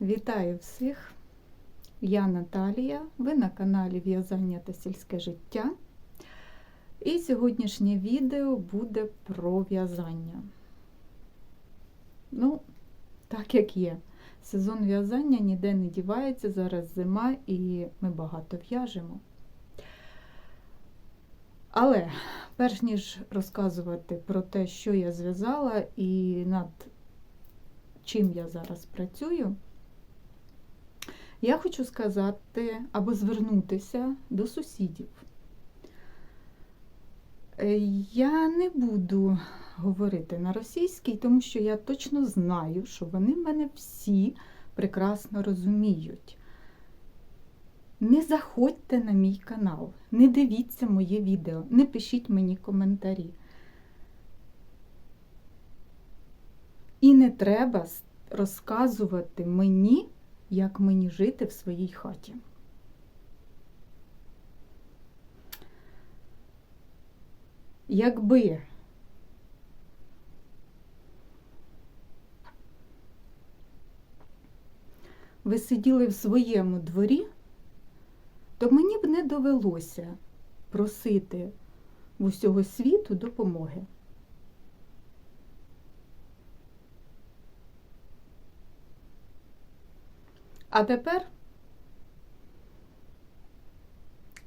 Вітаю всіх! Я Наталія, ви на каналі В'язання та сільське життя. І сьогоднішнє відео буде про в'язання. Ну, так як є. Сезон в'язання ніде не дівається, зараз зима і ми багато в'яжемо. Але перш ніж розказувати про те, що я зв'язала і над чим я зараз працюю, я хочу сказати або звернутися до сусідів. Е, Я не буду говорити на російській, тому що я точно знаю, що вони мене всі прекрасно розуміють. Не заходьте на мій канал, не дивіться моє відео, не пишіть мені коментарі. І не треба розказувати мені, як мені жити в своїй хаті. Якби ви сиділи в своєму дворі, то мені б не довелося просити в усього світу допомоги. А тепер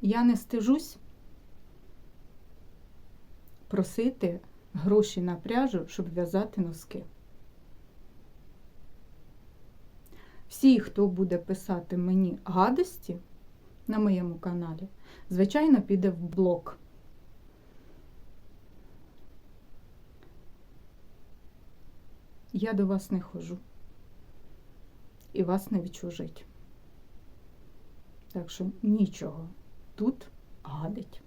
я не стежусь просити гроші на пряжу, щоб в'язати носки. Всі, хто буде писати мені гадості на моєму каналі, звичайно, піде в блок. Я до вас не ходжу і вас не відчужить. Так що нічого тут гадить.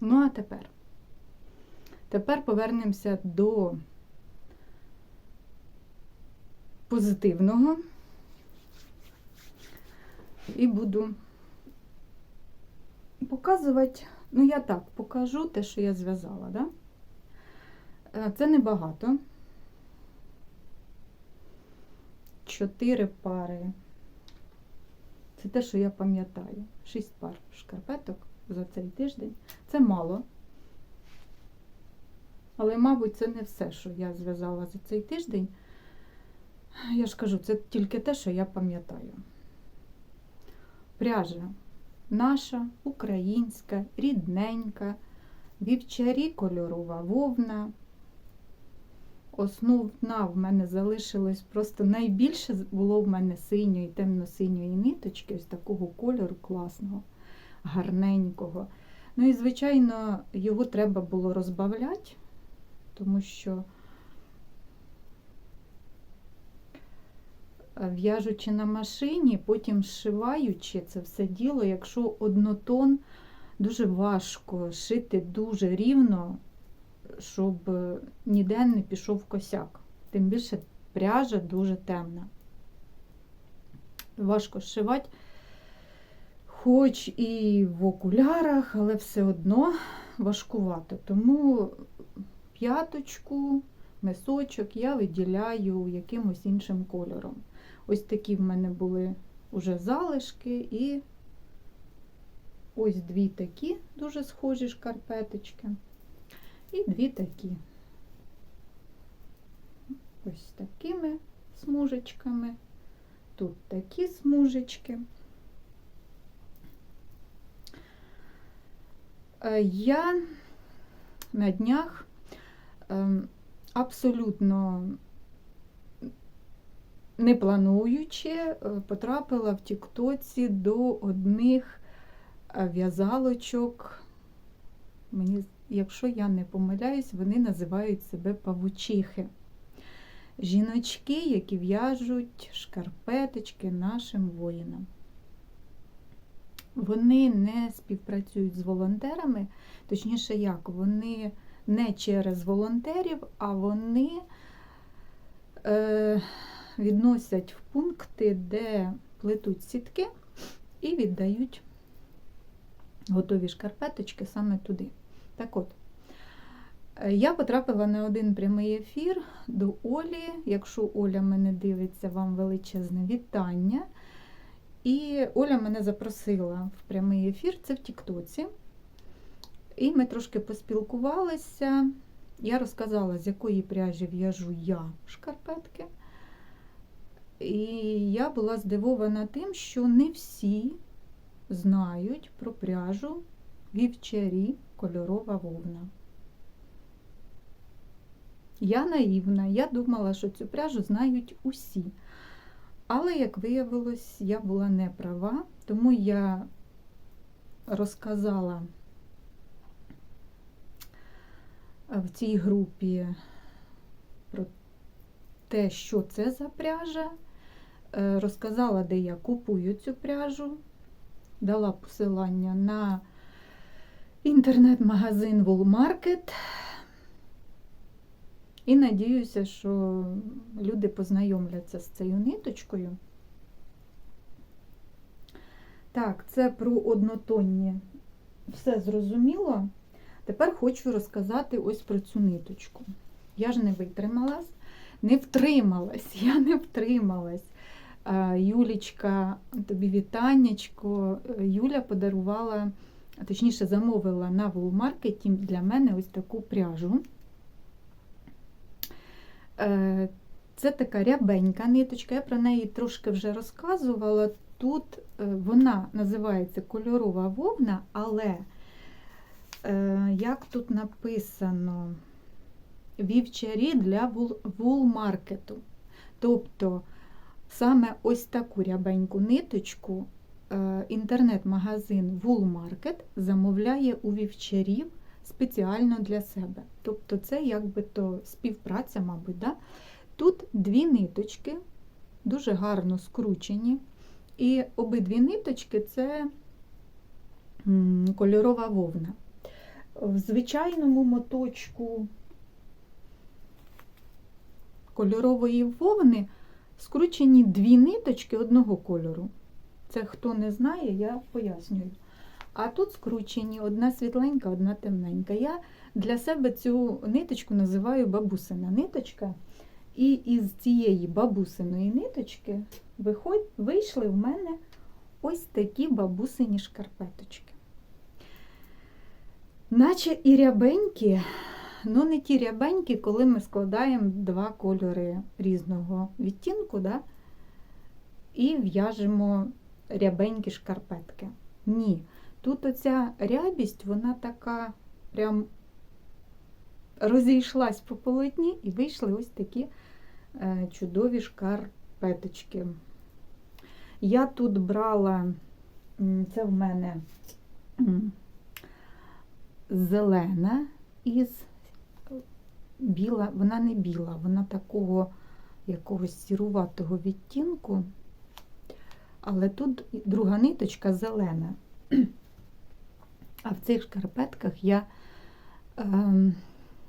Ну, а тепер. Тепер повернемося до позитивного і буду показувати, ну, я так покажу те, що я зв'язала, да? Е, Це небагато. Чотири пари. Це те, що я пам'ятаю. Шість пар шкарпеток за цей тиждень. Це мало. Але, мабуть, це не все, що я зв'язала за цей тиждень. Я ж кажу, це тільки те, що я пам'ятаю. Пряжа наша, українська, рідненька, вівчарі кольорова вовна. Основна в мене залишилось просто найбільше було в мене синьої, темно-синьої ниточки, ось такого кольору класного, гарненького. Ну і, звичайно, його треба було розбавляти, тому що, в'яжучи на машині, потім зшиваючи це все діло, якщо однотон, дуже важко шити дуже рівно, щоб ніде не пішов косяк. Тим більше пряжа дуже темна. Важко зшивати, хоч і в окулярах, але все одно важкувато. Тому п'яточку, мисочок я виділяю якимось іншим кольором. Ось такі в мене були вже залишки, і ось дві такі дуже схожі шкарпеточки. І дві такі. Ось такими смужечками. Тут такі смужечки. Е, Я на днях ем, абсолютно не плануючи, е, потрапила в Тіктоці до одних е, в'язалочок. Мені, якщо я не помиляюсь, вони називають себе павучихи. Жіночки, які в'яжуть шкарпеточки нашим воїнам. Вони не співпрацюють з волонтерами, точніше, як, вони не через волонтерів, а вони е, відносять в пункти, де плетуть сітки, і віддають готові шкарпеточки саме туди. Так от, е, я потрапила на один прямий ефір до Олі. Якщо Оля мене дивиться, вам величезне вітання. І Оля мене запросила в прямий ефір, це в Тіктоці. І ми трошки поспілкувалися. Я розказала, з якої пряжі в'яжу я шкарпетки. І я була здивована тим, що не всі знають про пряжу вівчарі кольорова вовна. Я наївна, я думала, що цю пряжу знають усі. Але, як виявилось, я була не права, тому я розказала в цій групі про те, що це за пряжа, е, розказала, де я купую цю пряжу, дала посилання на інтернет-магазин Woolmarket. І надіюся, що люди познайомляться з цією ниточкою. Так, це про однотонні. Все зрозуміло. Тепер хочу розказати ось про цю ниточку. Я ж не витрималась, не втрималась, я не втрималась. Юлічка, тобі вітаннячко. Е, Юля подарувала, точніше, замовила на Woolmarket для мене ось таку пряжу. Е, Це така рябенька ниточка, я про неї трошки вже розказувала. Тут е, вона називається кольорова вовна, але як тут написано, вівчарі для вул-маркету. Тобто саме ось таку рябеньку ниточку е, інтернет-магазин Woolmarket замовляє у вівчарів спеціально для себе. Тобто це якби то співпраця, мабуть. Да? Тут дві ниточки, дуже гарно скручені. І обидві ниточки це кольорова вовна. В звичайному моточку кольорової вовни скручені дві ниточки одного кольору. Це хто не знає, я пояснюю. А тут скручені одна світленька, одна темненька. Я для себе цю ниточку називаю бабусина ниточка. І із цієї бабусиної ниточки вийшли в мене ось такі бабусині шкарпеточки. Наче і рябенькі, ну не ті рябенькі, коли ми складаємо два кольори різного відтінку, да? і в'яжемо рябенькі шкарпетки. Ні. Тут оця рябість, вона така прям розійшлась по полотні і вийшли ось такі е, чудові шкарпеточки. Я тут брала, це в мене зелена із біла, вона не біла, вона такого якогось сіруватого відтінку, але тут друга ниточка зелена. А в цих шкарпетках я е,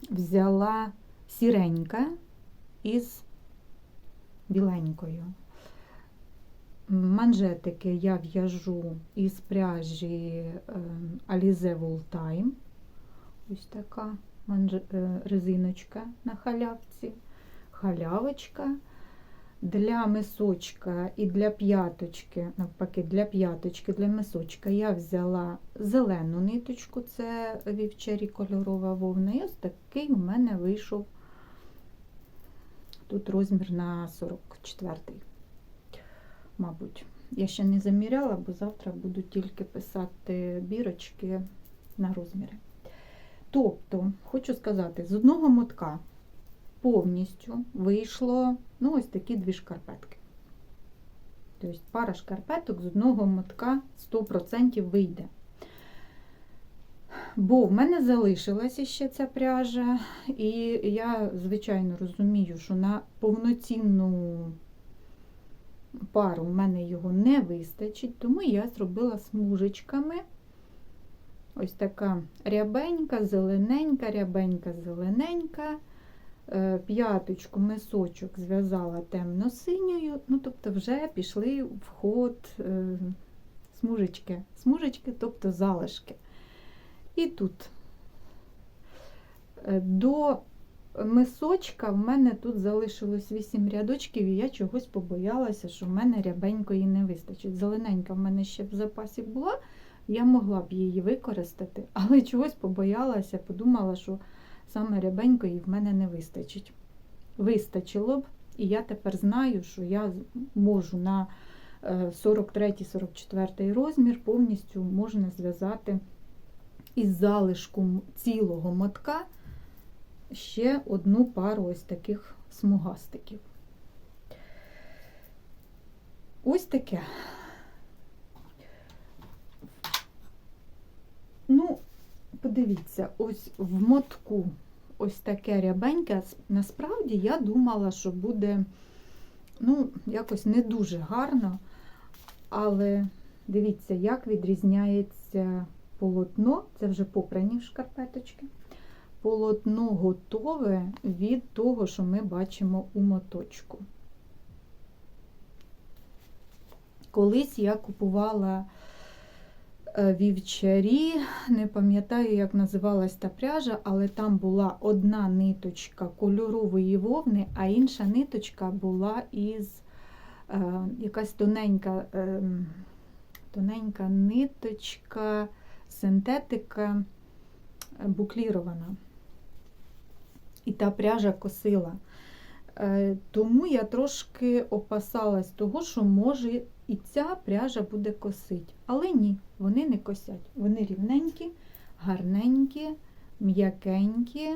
взяла сіренька із біленькою. Манжетики я в'яжу із пряжі ем, Alize Wool Time. Ось така резиночка на халявці, халявочка. Для мисочка і для п'яточки, навпаки, для п'яточки, для мисочка я взяла зелену ниточку, це вівчарі кольорова вовна. І ось такий у мене вийшов тут розмір на 44-й, мабуть. Я ще не заміряла, бо завтра буду тільки писати бірочки на розміри. Тобто, хочу сказати, з одного мотка повністю вийшло ну, ось такі дві шкарпетки. Тобто пара шкарпеток з одного мотка 100% вийде. Бо в мене залишилася ще ця пряжа, і я, звичайно, розумію, що на повноцінну пару в мене його не вистачить, тому я зробила смужечками. Ось така рябенька, зелененька, рябенька, зелененька. Е, п'яточку, мисочок зв'язала темно-синьою, ну, тобто вже пішли в ход е, смужечки, смужечки, тобто залишки. І тут Е, До мисочка в мене тут залишилось 8 рядочків, і я чогось побоялася, що в мене рябенької не вистачить. Зелененька в мене ще в запасі була, я могла б її використати, але чогось побоялася, подумала, що саме рябенької в мене не вистачить. Вистачило б, і я тепер знаю, що я можу на 43-44 розмір повністю можна зв'язати із залишком цілого мотка ще одну пару ось таких смугастиків. Ось таке. Ну, подивіться, ось в мотку ось таке рябеньке. Насправді я думала, що буде, ну, якось не дуже гарно, але дивіться, як відрізняється полотно, це вже попрані шкарпеточки. Полотно готове від того, що ми бачимо у моточку. Колись я купувала вівчарі, не пам'ятаю, як називалась та пряжа, але там була одна ниточка кольорової вовни, а інша ниточка була із е, якась тоненька, е, тоненька ниточка, синтетика е, буклірована. І та пряжа косила. Е, Тому я трошки опасалась того, що може і ця пряжа буде косить. Але ні, вони не косять. Вони рівненькі, гарненькі, м'якенькі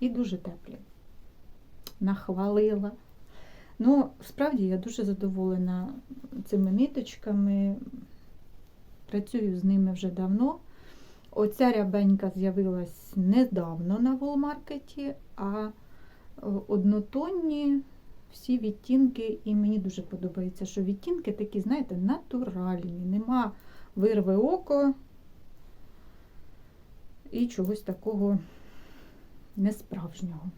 і дуже теплі. Нахвалила. Ну, справді я дуже задоволена цими ниточками. Працюю з ними вже давно. Оця рябенька з'явилась недавно на волмаркеті, а однотонні всі відтінки, і мені дуже подобається, що відтінки такі, знаєте, натуральні, нема вирве око і чогось такого несправжнього.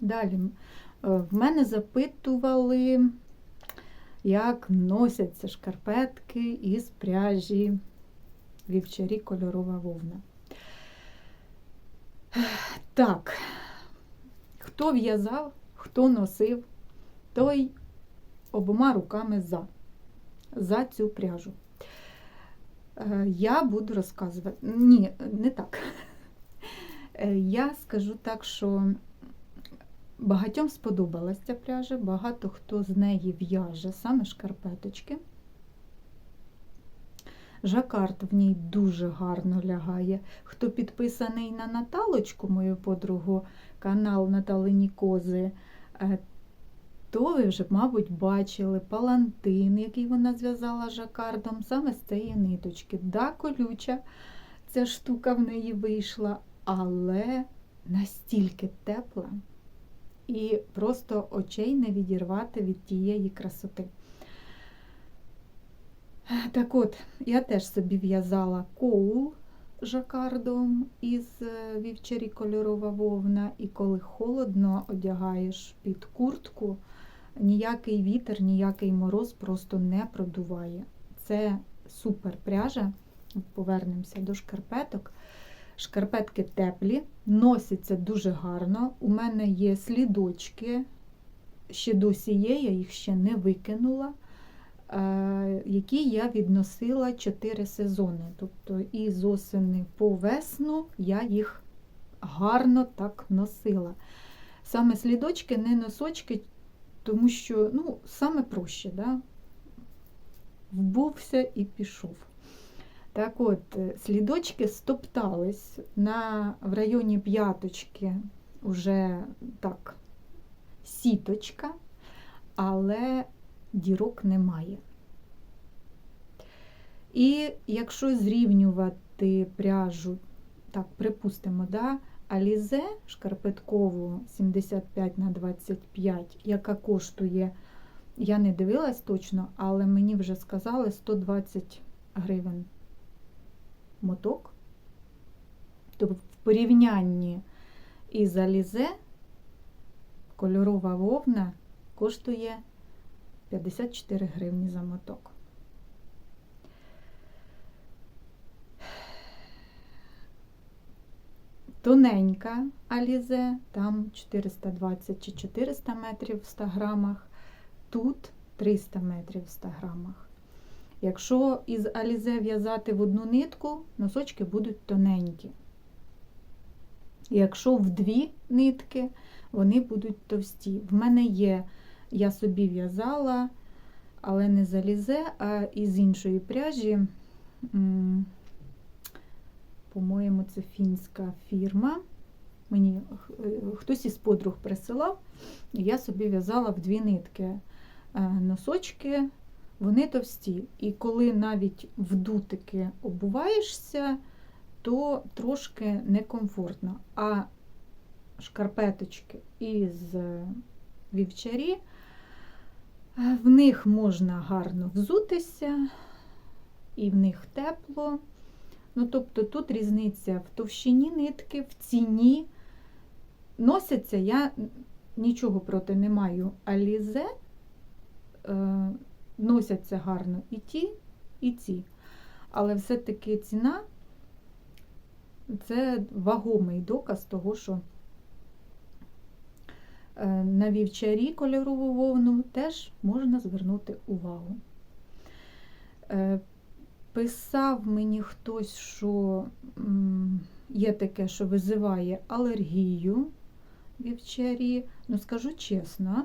Далі в мене запитували, як носяться шкарпетки із пряжі вівчарі кольорова вовна. Так, хто в'язав, хто носив, той обома руками за, за цю пряжу. Е, Я буду розказувати. Ні, не так. Е, Я скажу так, що багатьом сподобалась ця пряжа, багато хто з неї в'яже саме шкарпеточки. Жакард в ній дуже гарно лягає. Хто підписаний на Наталочку, мою подругу, канал Наталині Кози, е, то ви вже, мабуть, бачили палантин, який вона зв'язала жакардом, саме з цієї ниточки. Да, колюча ця штука в неї вийшла, але настільки тепла і просто очей не відірвати від тієї красоти. Так от, я теж собі в'язала коул жакардом із е, вівчарі кольорова вовна, і коли холодно одягаєш під куртку, ніякий вітер, ніякий мороз просто не продуває. Це супер пряжа. Повернемося до шкарпеток. Шкарпетки теплі, носяться дуже гарно. У мене є слідочки, ще досі є, я їх ще не викинула. Е, які я відносила 4 сезони. Тобто і з осени по весну я їх гарно так носила. Саме слідочки, не носочки, тому що ну, саме проще, да? вбувся і пішов. Так от, е, слідочки стоптались на, в районі п'яточки вже так сіточка, але дірок немає. І якщо зрівнювати пряжу, так, припустимо, да, Алізе шкарпеткову 75 на 25, яка коштує, я не дивилась точно, але мені вже сказали 120 гривень моток. Тобто в порівнянні із Алізе кольорова вовна коштує 54 гривні за моток. тоненька алізе, там 420 чи 400 метрів в 100 грамах, тут 300 метрів в 100 грамах. Якщо із алізе в'язати в одну нитку, носочки будуть тоненькі. Якщо в дві нитки, вони будуть товсті. В мене є, я собі в'язала, але не з алізе, а із іншої пряжі. По-моєму, це фінська фірма. Мені е, хтось із подруг присилав, і я собі в'язала в дві нитки е, носочки, вони товсті. І коли навіть в дутики обуваєшся, то трошки некомфортно. А шкарпеточки із е, вівчарі, в них можна гарно взутися, і в них тепло. Ну, тобто тут різниця в товщині нитки, в ціні. Носяться, я нічого проти не маю. Алізе е, носяться гарно і ті, і ці. Але все-таки ціна це вагомий доказ того, що е, на вівчарі кольорову вовну теж можна звернути увагу. Е, Писав мені хтось, що є таке, що визиває алергію вівчарі. Ну, скажу чесно,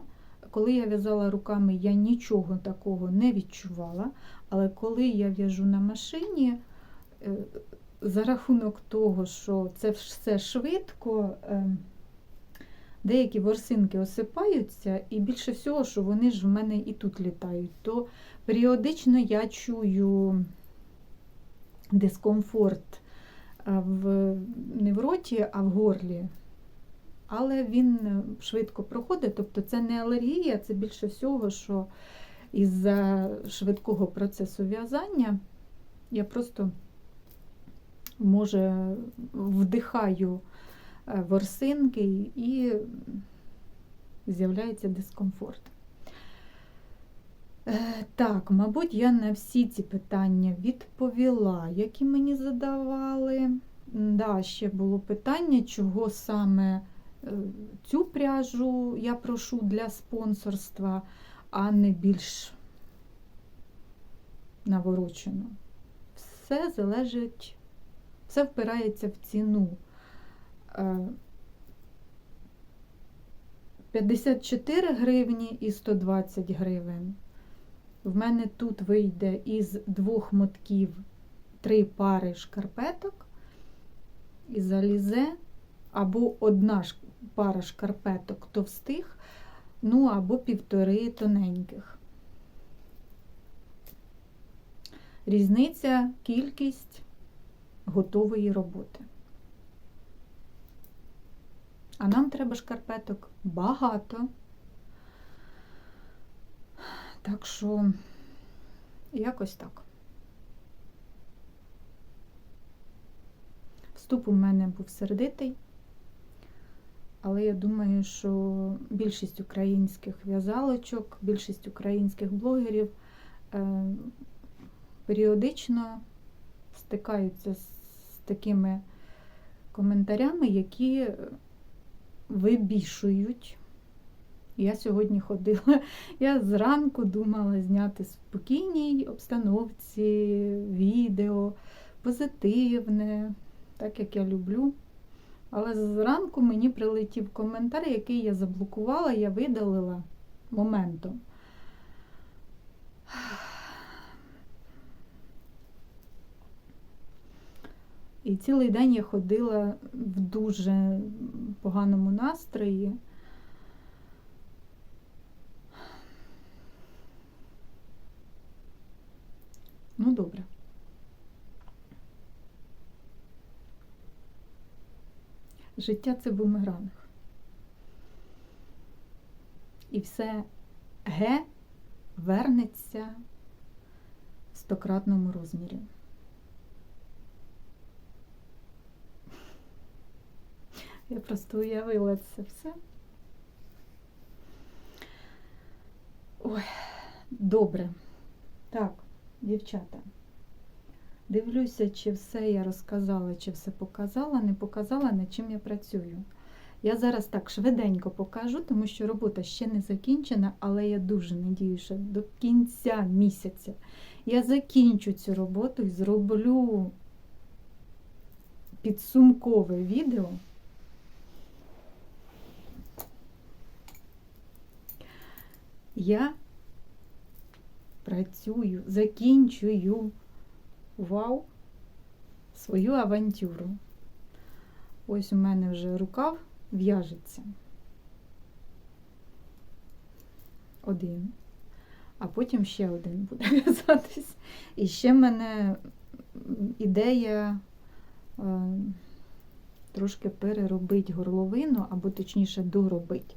коли я в'язала руками, я нічого такого не відчувала. Але коли я в'яжу на машині, е, за рахунок того, що це все швидко, е, деякі ворсинки осипаються, і більше всього, що вони ж в мене і тут літають, то періодично я чую дискомфорт в, не в роті, а в горлі. Але він е, швидко проходить, тобто це не алергія, це більше всього, що із-за швидкого процесу в'язання я просто може вдихаю ворсинки і з'являється дискомфорт. Е, Так, мабуть, я на всі ці питання відповіла, які мені задавали. Да, ще було питання, чого саме е, цю пряжу я прошу для спонсорства, а не більш наворочену. Все залежить, все впирається в ціну. Е, 54 гривні і 120 гривень. В мене тут вийде із двох мотків три пари шкарпеток із алізе, або одна пара шкарпеток товстих, ну або півтори тоненьких. Різниця, кількість готової роботи. А нам треба шкарпеток багато. Так що якось так. Вступ у мене був сердитий, але я думаю, що більшість українських в'язалочок, більшість українських блогерів е, періодично стикаються з такими коментарями, які вибішують. Я сьогодні ходила, я зранку думала зняти спокійній обстановці відео, позитивне, так як я люблю. Але зранку мені прилетів коментар, який я заблокувала, я видалила моментом. І цілий день я ходила в дуже поганому настрої. Ну, добре. Життя це бумеранг. І все ге вернеться в стократному розмірі. Я просто уявила це все. Ой, добре. Так, дівчата. Дивлюся, чи все я розказала, чи все показала, не показала, над чим я працюю. Я зараз так швиденько покажу, тому що робота ще не закінчена, але я дуже надію, що до кінця місяця я закінчу цю роботу і зроблю підсумкове відео. Я працюю, закінчую вау, свою авантюру. Ось у мене вже рукав в'яжеться. Один. А потім ще один буде в'язатись. І ще в мене ідея е, трошки переробити горловину, або точніше доробити.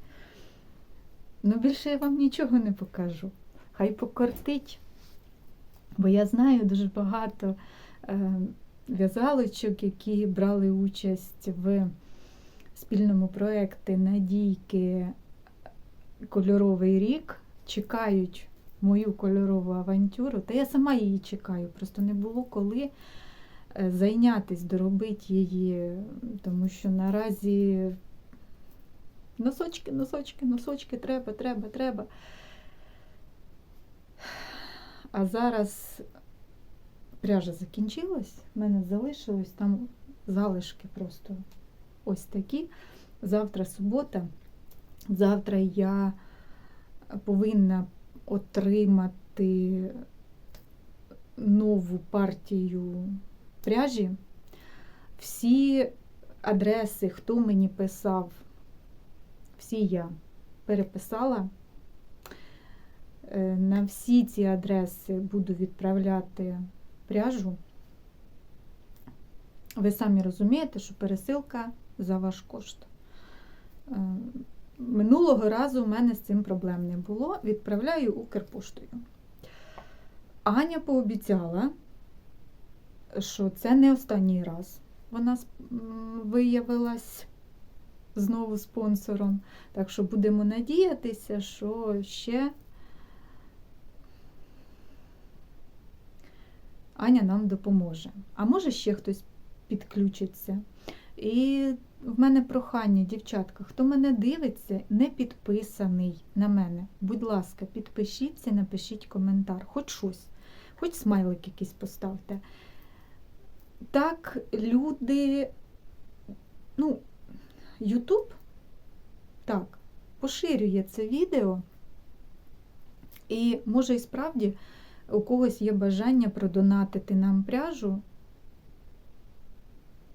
Ну, більше я вам нічого не покажу. Хай покортить. Бо я знаю дуже багато е, в'язалочок, які брали участь в спільному проєкті Надійки Кольоровий рік, чекають мою кольорову авантюру. Та я сама її чекаю, просто не було коли е, зайнятись, доробити її, тому що наразі носочки, носочки, носочки, треба, треба, треба. А зараз пряжа закінчилась, в мене залишилось там залишки просто ось такі. Завтра субота. Завтра я повинна отримати нову партію пряжі. Всі адреси, хто мені писав, всі я переписала. Е, На всі ці адреси буду відправляти пряжу. Ви самі розумієте, що пересилка за ваш кошт. Е, Минулого разу в мене з цим проблем не було. Відправляю Укрпоштою. Аня пообіцяла, що це не останній раз вона виявилась знову спонсором. Так що будемо надіятися, що ще Аня нам допоможе. А може ще хтось підключиться. І в мене прохання, дівчатка, хто мене дивиться, не підписаний на мене. Будь ласка, підпишіться, напишіть коментар, хоч щось, хоч смайлик якийсь поставте. Так, люди, ну, Ютуб, так, поширює це відео. І може і справді у когось є бажання продонатити нам пряжу,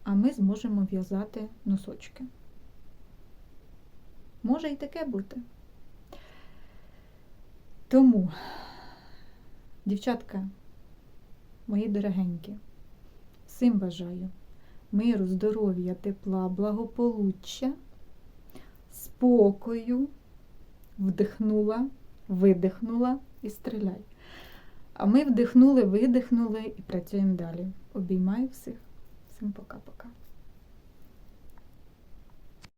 а ми зможемо в'язати носочки. Може і таке бути. Тому, дівчатка, мої дорогенькі, всім бажаю миру, здоров'я, тепла, благополуччя, спокою, вдихнула, видихнула і стріляй. А ми вдихнули, видихнули і працюємо далі. Обіймаю всіх. Всім пока-пока.